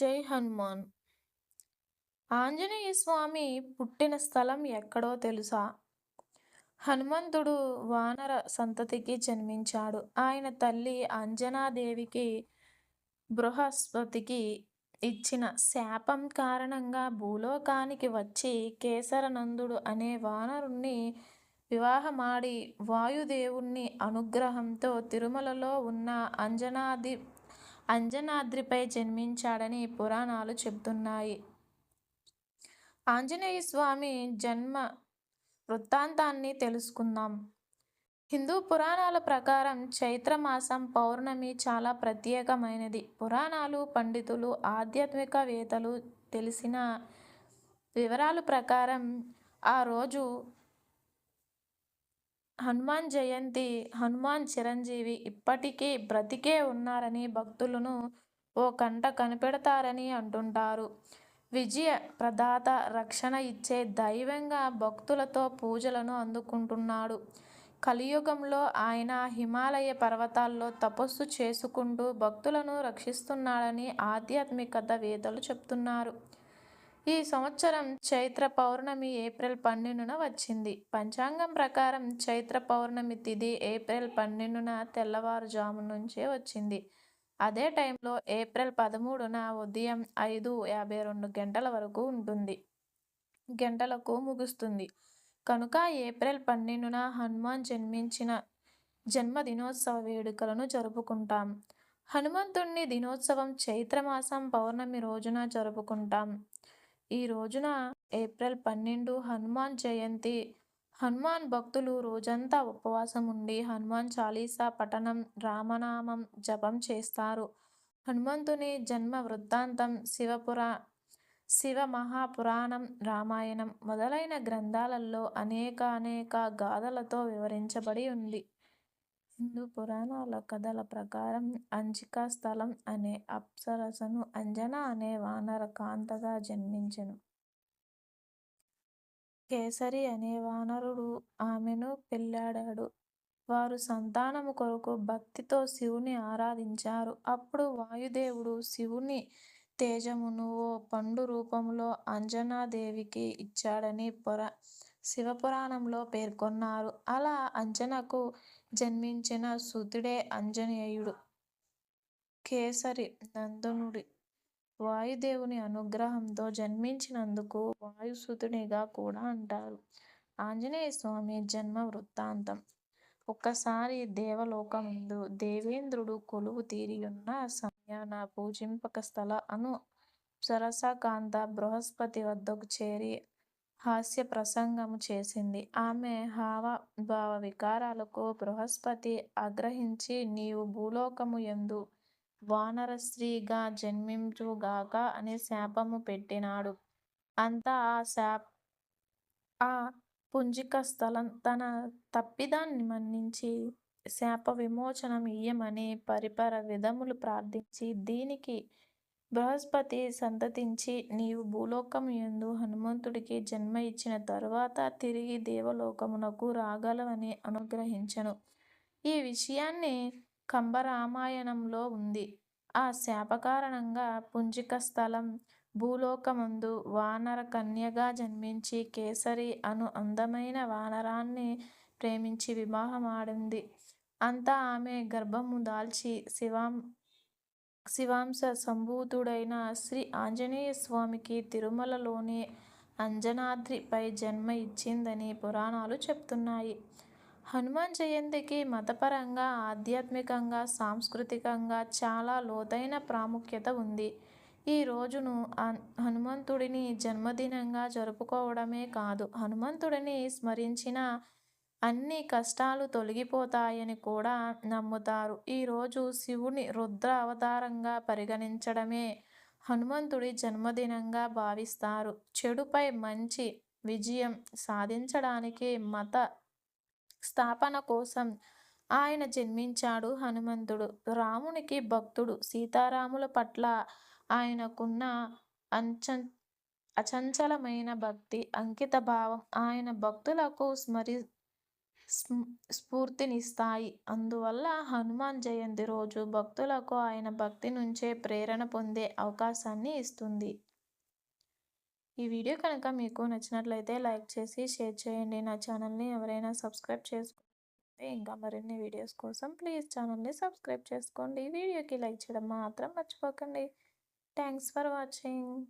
జై హనుమాన్. ఆంజనేయ స్వామి పుట్టిన స్థలం ఎక్కడో తెలుసా? హనుమంతుడు వానర సంతతికి జన్మించాడు. ఆయన తల్లి అంజనాదేవికి బృహస్పతికి ఇచ్చిన శాపం కారణంగా భూలోకానికి వచ్చి కేసరనందుడు అనే వానరుణ్ణి వివాహమాడి వాయుదేవుణ్ణి అనుగ్రహంతో తిరుమలలో ఉన్న అంజనాది అంజనాద్రిపై జన్మించాడని పురాణాలు చెబుతున్నాయి. ఆంజనేయ స్వామి జన్మ వృత్తాంతాన్ని తెలుసుకుందాం. హిందూ పురాణాల ప్రకారం చైత్రమాసం పౌర్ణమి చాలా ప్రత్యేకమైనది. పురాణాలు పండితులు ఆధ్యాత్మికవేత్తలు తెలిసిన వివరాల ప్రకారం ఆ రోజు హనుమాన్ జయంతి హనుమాన్ చిరంజీవి ఇప్పటికీ బ్రతికే ఉన్నారని భక్తులను ఓ కంట కనిపెడతారని అంటుంటారు. విజయ ప్రదాత రక్షణ ఇచ్చే దైవంగా భక్తులతో పూజలను అందుకుంటున్నాడు. కలియుగంలో ఆయన హిమాలయ పర్వతాల్లో తపస్సు చేసుకుంటూ భక్తులను రక్షిస్తున్నాడని ఆధ్యాత్మికత వేదలు చెప్తున్నారు. ఈ సంవత్సరం చైత్ర పౌర్ణమి ఏప్రిల్ పన్నెండున వచ్చింది. పంచాంగం ప్రకారం చైత్ర పౌర్ణమి తిథి ఏప్రిల్ పన్నెండున తెల్లవారుజాము నుంచే వచ్చింది. అదే టైంలో ఏప్రిల్ పదమూడున ఉదయం ఐదు యాభై రెండు గంటల వరకు ఉంటుంది. గంటలకు ముగుస్తుంది. కనుక ఏప్రిల్ పన్నెండున హనుమాన్ జన్మించిన జన్మదినోత్సవ వేడుకలను జరుపుకుంటాం. హనుమంతుణ్ణి దినోత్సవం చైత్రమాసం పౌర్ణమి రోజున జరుపుకుంటాం. ఈ రోజున ఏప్రిల్ పన్నెండు హనుమాన్ జయంతి. హనుమాన్ భక్తులు రోజంతా ఉపవాసం ఉండి హనుమాన్ చాలీసా పఠనం రామనామం జపం చేస్తారు. హనుమంతుని జన్మ వృత్తాంతం శివపురా శివ మహాపురాణం రామాయణం మొదలైన గ్రంథాలలో అనేక అనేక గాథలతో వివరించబడి ఉంది. హిందూ పురాణాల కథల ప్రకారం అంజికా స్థలం అనే అప్సరసను అంజన అనే వానర కాంతగా జన్మించెను. కేసరి అనే వానరుడు ఆమెను పెళ్ళాడాడు వారు సంతానము కొరకు భక్తితో శివుని ఆరాధించారు. అప్పుడు వాయుదేవుడు శివుని తేజమును ఓ పండు రూపంలో అంజనాదేవికి ఇచ్చాడని పొర శివపురాణంలో పేర్కొన్నారు. అలా అంజనకు జన్మించిన సుతుడే అంజనేయుడు కేసరి నందనుడి. వాయుదేవుని అనుగ్రహంతో జన్మించినందుకు వాయుసుతునిగా కూడా అంటారు. ఆంజనేయ స్వామి జన్మ వృత్తాంతం. ఒక్కసారి దేవలోకముందు దేవేంద్రుడు కొలువు తీరియున్న సమయాన పూజింపక స్థల అను సరసకాంత బృహస్పతి వద్దకు చేరి హాస్య ప్రసంగము చేసింది. ఆమె హావభావ వికారాలకు బృహస్పతి ఆగ్రహించి నీవు భూలోకము ఎందు వానర స్త్రీగా జన్మించుగాక అని శాపము పెట్టినాడు. అంతా ఆ శాప ఆ పుంజిక స్థలం తన తప్పిదాన్ని మన్నించి శాప విమోచనం ఇయ్యమని పరిపర విధములు ప్రార్థించి దీనికి బృహస్పతి సంతతించి నీవు భూలోకం యందు హనుమంతుడికి జన్మ ఇచ్చిన తరువాత తిరిగి దేవలోకమునకు రాగలవని అనుగ్రహించెను. ఈ విషయాన్ని కంబరామాయణంలో ఉంది. ఆ శాప కారణంగా పుంజిక స్థలం భూలోకమందు వానర కన్యగా జన్మించి కేసరి అను అందమైన వానరాన్ని ప్రేమించి వివాహమాడింది. అంతా ఆమె గర్భము దాల్చి శివం శివాంశ సంభూతుడైన శ్రీ ఆంజనేయ స్వామికి తిరుమలలోని అంజనాద్రిపై జన్మ ఇచ్చిందని పురాణాలు చెప్తున్నాయి. హనుమాన్ జయంతికి మతపరంగా ఆధ్యాత్మికంగా సాంస్కృతికంగా చాలా లోతైన ప్రాముఖ్యత ఉంది. ఈ రోజును హనుమంతుడిని జన్మదినంగా జరుపుకోవడమే కాదు హనుమంతుడిని స్మరించిన అన్ని కష్టాలు తొలగిపోతాయని కూడా నమ్ముతారు. ఈరోజు శివుని రుద్ర అవతారంగా పరిగణించడమే హనుమంతుడి జన్మదినంగా భావిస్తారు. చెడుపై మంచి విజయం సాధించడానికి మత స్థాపన కోసం ఆయన జన్మించాడు హనుమంతుడు. రామునికి భక్తుడు సీతారాముల పట్ల ఆయనకున్న అంచ అచంచలమైన భక్తి అంకిత భావం ఆయన భక్తులకు స్మరి స్ఫూర్తినిస్తాయి. అందువల్ల హనుమాన్ జయంతి రోజు భక్తులకు ఆయన భక్తి నుంచే ప్రేరణ పొందే అవకాశాన్ని ఇస్తుంది. ఈ వీడియో కనుక మీకు నచ్చినట్లయితే లైక్ చేసి షేర్ చేయండి. నా ఛానల్ని ఎవరైనా సబ్స్క్రైబ్ చేసుకుంటే ఇంకా మరిన్ని వీడియోస్ కోసం ప్లీజ్ ఛానల్ని సబ్స్క్రైబ్ చేసుకోండి. వీడియోకి లైక్ చేయడం మాత్రం మర్చిపోకండి. Thanks for watching.